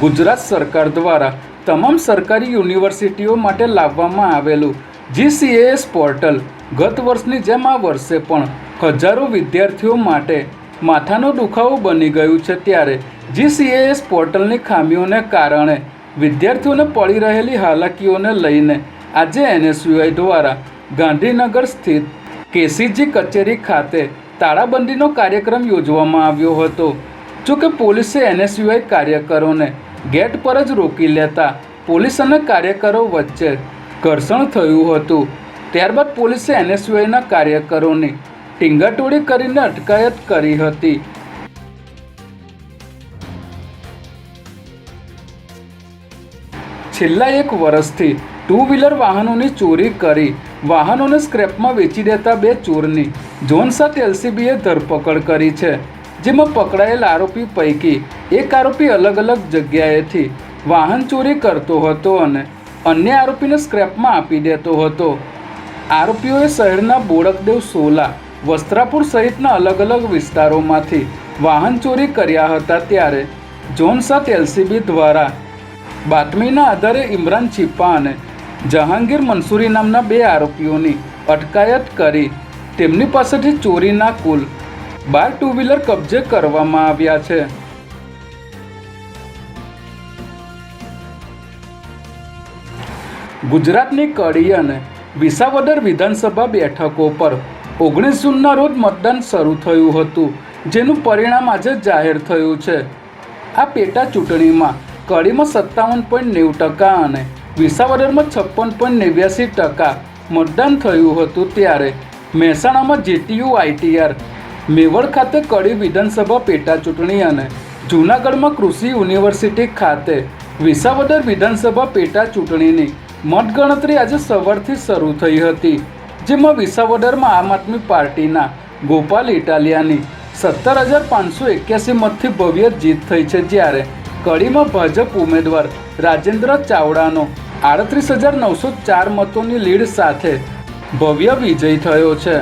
ગુજરાત સરકાર દ્વારા તમામ સરકારી યુનિવર્સિટીઓ માટે લાવવામાં આવેલું જીસીએએસ પોર્ટલ ગત વર્ષની જેમ આ વર્ષે પણ હજારો વિદ્યાર્થીઓ માટે માથાનો દુખાવો બની ગયું છે ત્યારે જીસીએએસ પોર્ટલની ખામીઓને કારણે વિદ્યાર્થીઓને પડી રહેલી હાલાકીઓને લઈને આજે એનએસયુઆઈ દ્વારા ગાંધીનગર સ્થિત કેસીજી કચેરી ખાતે તાળાબંધીનો કાર્યક્રમ યોજવામાં આવ્યો હતો. જોકે પોલીસે એનએસયુઆઈ કાર્યકરોને ગેટ પર જ રોકી લેતા પોલીસ અને કાર્યકરો વચ્ચે ઘર્ષણ થયું હતું. ત્યારબાદ પોલીસે એનએસયુઆઈના કાર્યકરોની ટીંગાટોળી કરીને અટકાયત કરી હતી. છેલ્લા એક વર્ષથી ટુ વ્હીલર વાહનોની ચોરી કરી વાહનોને સ્ક્રેપમાં વેચી દેતા બે ચોરની જોનસાત એલસીબીએ ધરપકડ કરી છે. જેમાં પકડાયેલ આરોપી પૈકી એક આરોપી અલગ અલગ જગ્યાએથી વાહન ચોરી કરતો હતો અને અન્ય આરોપીને સ્ક્રેપમાં આપી દેતો હતો. આરોપીઓએ શહેરના બોડકદેવ સોલા, વસ્ત્રાપુર સહિતના અલગ અલગ વિસ્તારોમાંથી વાહન ચોરી કર્યા હતા ત્યારે જોનસાત એલસીબી દ્વારા બાતમીના આધારે ઇમરાન ચિપ્પા અને જહાંગીર મંસૂરી નામના બે આરોપીઓની અટકાયત કરી તેમની પાસેથી ચોરીના કુલ બાર ટુ વ્હીલર કબજે કરવામાં આવ્યા છે. ગુજરાતની કડી અને વિસાવદર વિધાનસભા બેઠકો પર ઓગણીસ જૂનના રોજ મતદાન શરૂ થયું હતું, જેનું પરિણામ આજે જાહેર થયું છે. આ પેટા ચૂંટણીમાં કડીમાં સત્તાવન પોઈન્ટ નેવું ટકા અને વિસાવદરમાં છપ્પન પોઈન્ટ નેવ્યાસી ટકા મતદાન થયું હતું ત્યારે મહેસાણામાં જેટીયુ આઈટીઆર મેવડ ખાતે કડી વિધાનસભા પેટા ચૂંટણી અને જૂનાગઢમાં કૃષિ યુનિવર્સિટી ખાતે વિસાવદર વિધાનસભા પેટા ચૂંટણીની મતગણતરી આજે સવારથી શરૂ થઈ હતી, જેમાં વિસાવદરમાં આમ આદમી પાર્ટીના ગોપાલ ઇટાલિયાની સત્તર હજાર પાંચસો એક્યાસી મતથી ભવ્ય જીત થઈ છે જ્યારે કડીમાં ભાજપ ઉમેદવાર રાજેન્દ્ર ચાવડાનો આડત્રીસ હજાર નવસો ચાર મતોની લીડ સાથે ભવ્ય વિજય થયો છે.